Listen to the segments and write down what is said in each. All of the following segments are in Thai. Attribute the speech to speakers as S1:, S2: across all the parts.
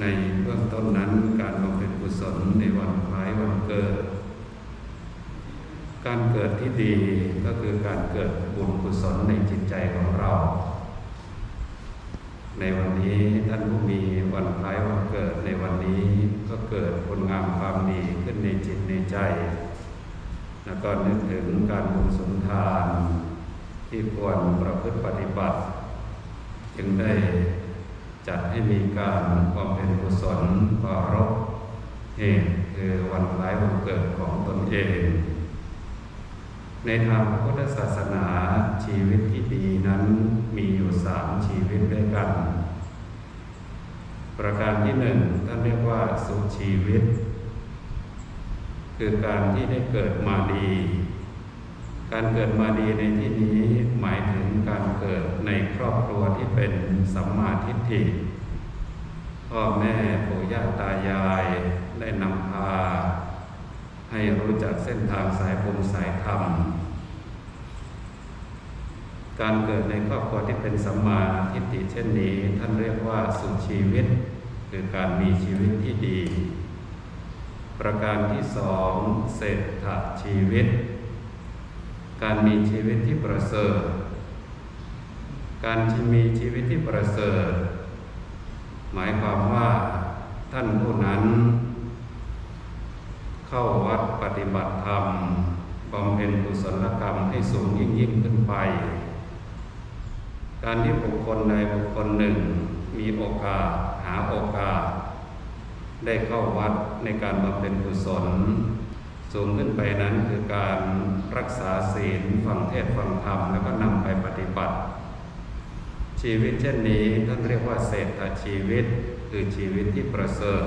S1: ในเบื้องต้นนั้นการบำเพ็ญกุศลในวันคล้ายวันเกิด การเกิดที่ดีก็คือการเกิดบุญกุศลในจิตใจของเรา ในวันนี้ท่านผู้มีวันคล้ายวันเกิดในวันนี้ก็เกิดผลงามความดีขึ้นในจิตในใจ แล้วก็นึกถึงการบุญสุนทานที่ควรประพฤติปฏิบัติ จึงได้ จัดให้มีการบำเพ็ญกุศลปารบเหตุคือวันคล้ายวันเกิดของตนเอง ในทางพุทธศาสนาชีวิตที่ดีนั้นมีอยู่สามชีวิตด้วยกัน ประการที่หนึ่งท่านเรียกว่าสุชีวิต คือการที่ได้เกิดมาดี การเกิดมาดีในที่นี้หม อบครัวที่เป็นสัมมาทิฏฐิ พ่อแม่ปู่ย่าตายายได้นำพา ให้รู้จักเส้นทางสายบุญสายธรรม การเกิดในครอบครัวที่เป็นสัมมาทิฏฐิเช่นนี้ ท่านเรียกว่าสุชีวิต คือการมีชีวิตที่ดี ประการที่สองเศรษฐชีวิต การมีชีวิตที่ประเสริฐ การที่มีชีวิตที่ประเสริฐ หมายความว่าท่านผู้นั้น เข้าวัดปฏิบัติธรรมบำเพ็ญกุศลกรรมให้สูงยิ่งยิ่งขึ้นไป การที่บุคคลใดบุคคลหนึ่ง มีโอกาสหาโอกาส ได้เข้าวัดในการบำเพ็ญกุศล สูงขึ้นไปนั้นคือการรักษาศีลฟังเทศฟังธรรมแล้วก็นำไปปฏิบัติ ชีวิตเช่นนี้ท่านเรียกว่าเศรษฐชีวิต คือชีวิตที่ประเสริฐ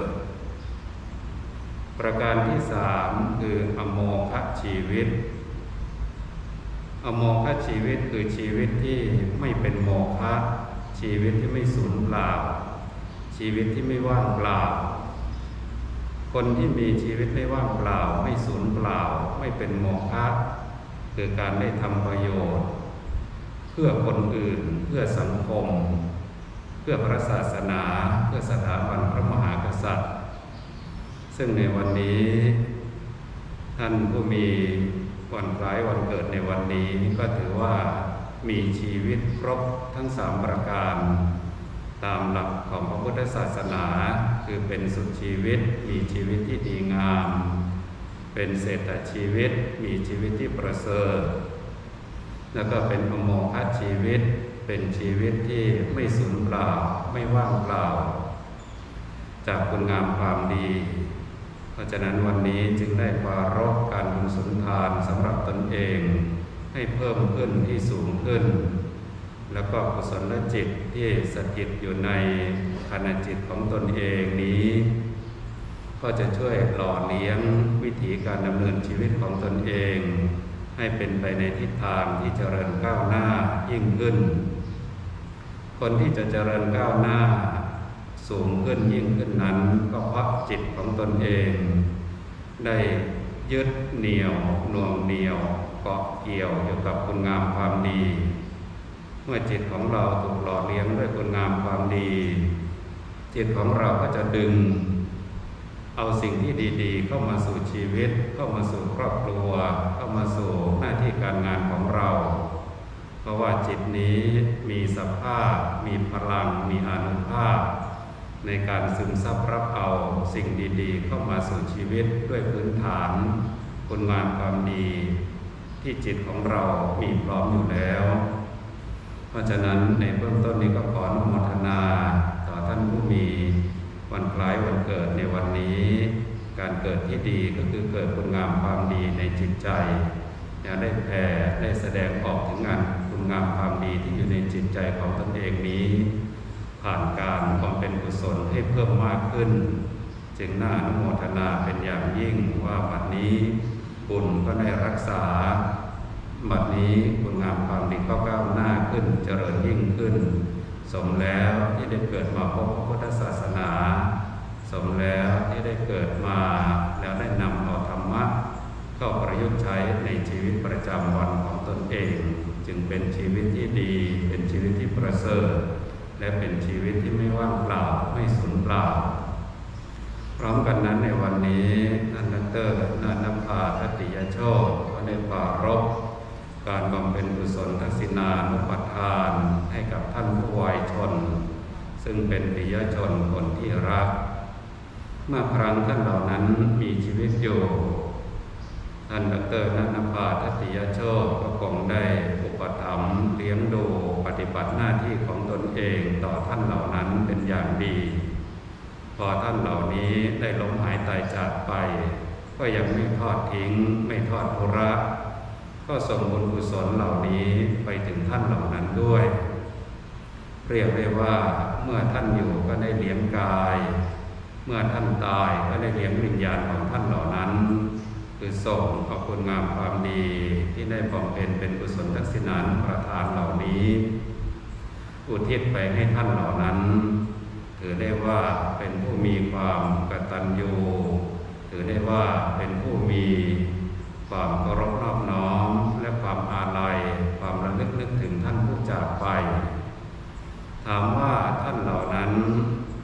S1: ประการที่สามคืออโมฆชีวิต อโมฆชีวิตคือชีวิตที่ไม่เป็นโมฆะชีวิตที่ไม่สูญเปล่า ชีวิตที่ไม่ว่างเปล่า คนที่มีชีวิตไม่ว่างเปล่า ไม่สูญเปล่า ไม่เป็นโมฆะคือการได้ทำประโยชน์ เพื่อคนอื่น เพื่อสังคม เพื่อพระศาสนา เพื่อสถาบันพระมหากษัตริย์ ซึ่งในวันนี้ ท่านผู้มีวันคล้ายวันเกิดในวันนี้ก็ถือว่ามีชีวิตครบทั้งสามประการ ตามหลักของพระพุทธศาสนา คือเป็นสุดชีวิตมีชีวิตที่ดีงาม เป็นเศรษฐชีวิตมีชีวิตที่ประเสริฐ แล้วก็เป็นอโมฆชีวิต เป็นชีวิตที่ไม่สูญเปล่า ไม่ว่างเปล่า จากคุณงามความดี เพราะฉะนั้นวันนี้จึงได้ปารบการบุญสุนทานสำหรับตนเอง ให้เพิ่มขึ้นที่สูงขึ้น แล้วก็กุศลจิตที่สถิตอยู่ในขณะจิตของตนเองนี้ ก็จะช่วยหล่อเลี้ยงวิถีการดำเนินชีวิตของตนเอง ให้เป็นไปในทิศทางที่เจริญก้าวหน้ายิ่งขึ้น คนที่จะเจริญก้าวหน้า สูงขึ้นยิ่งขึ้นนั้น ก็เพราะจิตของตนเอง ได้ยึดเหนี่ยวหน่วงเหนี่ยวเกาะเกี่ยวอยู่กับคุณงามความดี เมื่อจิตของเราถูกหล่อเลี้ยงด้วยคุณงามความดี จิตของเราก็จะดึง เอาสิ่งที่ดีๆ เข้ามาสู่ชีวิต เข้ามาสู่ครอบครัว เข้ามาสู่หน้าที่การงานของเรา เพราะว่าจิตนี้มีสภาพ มีพลัง มีอานุภาพ ในการซึมซับรับเอาสิ่งดีๆ เข้ามาสู่ชีวิตด้วยพื้นฐานคุณงามความดี ที่จิตของเรามีพร้อมอยู่แล้ว เพราะฉะนั้นในเบื้องต้นนี้ก็ขออนุโมทนา ต่อท่านผู้มี วันคล้ายวันเกิดในวันนี้ การเกิดที่ดีก็คือเกิดคุณงามความดีในจิตใจอย่าได้แผ่ได้แสดงออกถึงงานคุณงามความดีที่อยู่ในจิตใจของตนเองนี้ ผ่านการบำเพ็ญกุศลให้เพิ่มมากขึ้น จึงน่าอนุโมทนาเป็นอย่างยิ่งว่าบัดนี้บุญก็ได้รักษาบัดนี้คุณงามความดีก็ก้าวหน้าขึ้นเจริญยิ่งขึ้น สมแล้วที่ได้เกิดมาพบพระพุทธศาสนา สมแล้วที่ได้เกิดมาแล้วได้นำเอาธรรมะเข้าประยุกต์ใช้ในชีวิตประจำวันของตนเอง จึงเป็นชีวิตที่ดี เป็นชีวิตที่ประเสริฐ และเป็นชีวิตที่ไม่ว่างเปล่าไม่สูญเปล่า พร้อมกันนั้นในวันนี้ท่านดอกเตอร์นันทภาทตติยโชตก็ได้ปรารภ การบำเพ็ญกุศลทักษิณานุปทานให้กับท่านผู้วายชน ซึ่งเป็นปิยชนคนที่รัก เมื่อครั้งท่านเหล่านั้นมีชีวิตอยู่ ท่านดรนันภาทัตติยโชตก็คงได้อุปถัมภ์เลี้ยงดูปฏิบัติหน้าที่ของตนเองต่อท่านเหล่านั้นเป็นอย่างดี พอท่านเหล่านี้ได้ล้มหายตายจากไป ก็ยังไม่ทอดทิ้งไม่ทอดทุระ ก็ส่งบุญกุศลเหล่านี้ไปถึงท่านเหล่านั้นด้วย เรียกได้ว่าเมื่อท่านอยู่ก็ได้เลี้ยงกาย เมื่อท่านตายก็ได้เลี้ยงวิญญาณของท่านเหล่านั้น คือส่งขอบคุณงามความดีที่ได้บำเพ็ญเป็นกุศลทักษิณานประทานเหล่านี้ อุทิศไปให้ท่านเหล่านั้น ถือได้ว่าเป็นผู้มีความกตัญญูถือได้ว่าเป็นผู้มีความเคารพนอบน้อม และความอาลัย ความระลึกนึกถึงท่านผู้จากไป ถามว่าท่านเหล่านั้น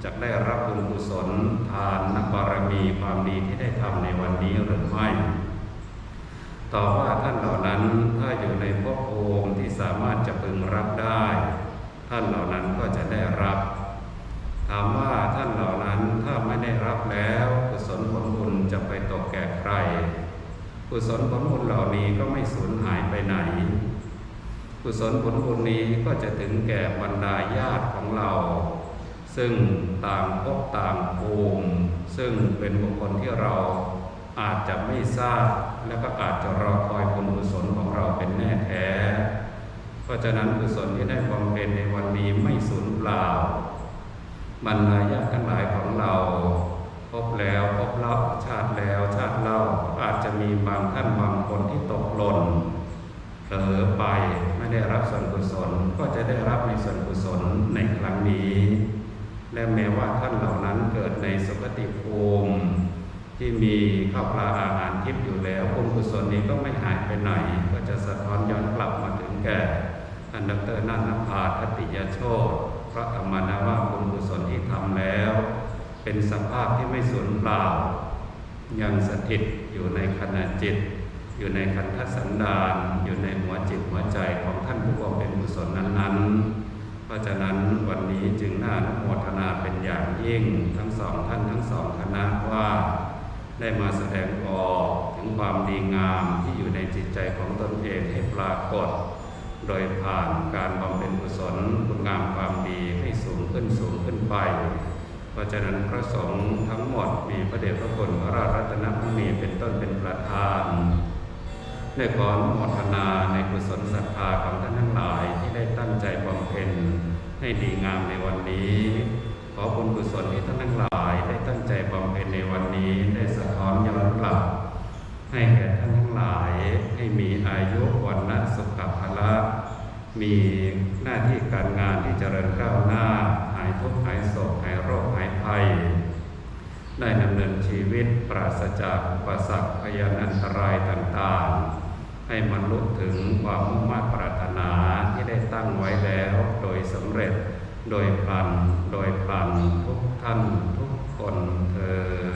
S1: จะได้รับบุญกุศลทานนบารมีความดีที่ได้ทำในวันนี้หรือ ไม่ ต่อว่าท่านเหล่านั้นถ้าอยู่ในภพภูมิที่สามารถจะพึงรับได้ ท่านเหล่านั้นก็จะได้รับ ถามว่าท่านเหล่านั้นถ้าไม่ได้รับแล้วกุศลผลบุญจะไปตกแก่ใครกุศลผลบุญเหล่านี้ก็ไม่สูญหายไปไหน กุศลผลบุญนี้ก็จะถึงแก่บรรดาญาติของเรา ซึ่งต่างภพต่างภูมิ ซึ่งเป็นบุคคลที่เรา อาจจะไม่ทราบและก็อาจจะรอคอยบุญกุศลของเราเป็นแน่แท้ เพราะฉะนั้นกุศลที่ได้บำเพ็ญในวันนี้ไม่สูญเปล่าบรรดาญาทั้งหลายของเรา พบแล้วพบเล่าชาติแล้วชาติเล่าอาจจะมีบางท่านบางคนที่ตกหล่นเผลอไปไม่ได้รับส่วนกุศลก็จะได้รับในส่วนกุศลในครั้งนี้ และแม้ว่าท่านเหล่านั้นเกิดในสุคติภูมิ ที่มีข้าวปลาอาหารทิพย์อยู่แล้วบุญกุศลนี้ก็ไม่หายไปไหน ก็จะสะท้อนย้อนกลับมาถึงแก่ท่านดรนันทภาทติยโชตพระธรรมนาว่าบุญกุศลที่ทำแล้ว เป็นสภาพที่ไม่สูญเปล่า ยังสถิตอยู่ในขณะจิต อยู่ในคันธสันดาน อยู่ในหัวจิตหัวใจของท่านผู้บำเพ็ญกุศลนั้นๆ เพราะฉะนั้นวันนี้จึงน่าอนุโมทนาเป็นอย่างยิ่งทั้งสองท่านทั้งสองคณะว่า ได้มาแสดงออกถึงความดีงามที่อยู่ในจิตใจของตนเองให้ปรากฏ โดยผ่านการบำเพ็ญกุศลคุณงามความดีให้สูงขึ้นสูงขึ้นไป เพราะฉะนั้นพระสงฆ์ทั้งหมดมีพระเดชพระคุณพระราชรัตนมุนีเป็นต้นเป็นประธานได้ขออนุโมทนาในกุศลศรัทธาของท่านทั้งหลายที่ได้ตั้งใจบำเพ็ญให้ดีงามในวันนี้ ขอบุญกุศลที่ท่านทั้งหลาย ได้ตั้งใจบำเพ็ญในวันนี้ได้สะท้อนย้อนกลับ ให้แก่ท่านทั้งหลายให้มีอายุวันนะสุขภาละ มีหน้าที่การงานที่เจริญก้าวหน้า หายทุกข์หายโศกหายโรคหายภัย ได้ดำเนินชีวิตปราศจากอุปสรรคพยานอันตรายต่างๆ ให้บรรลุถึงความมุ่งมั่นปรารถนาที่ได้ตั้งไว้แล้วโดยสำเร็จโดยพลัน โดยพลันทุกท่านทุก Und äh,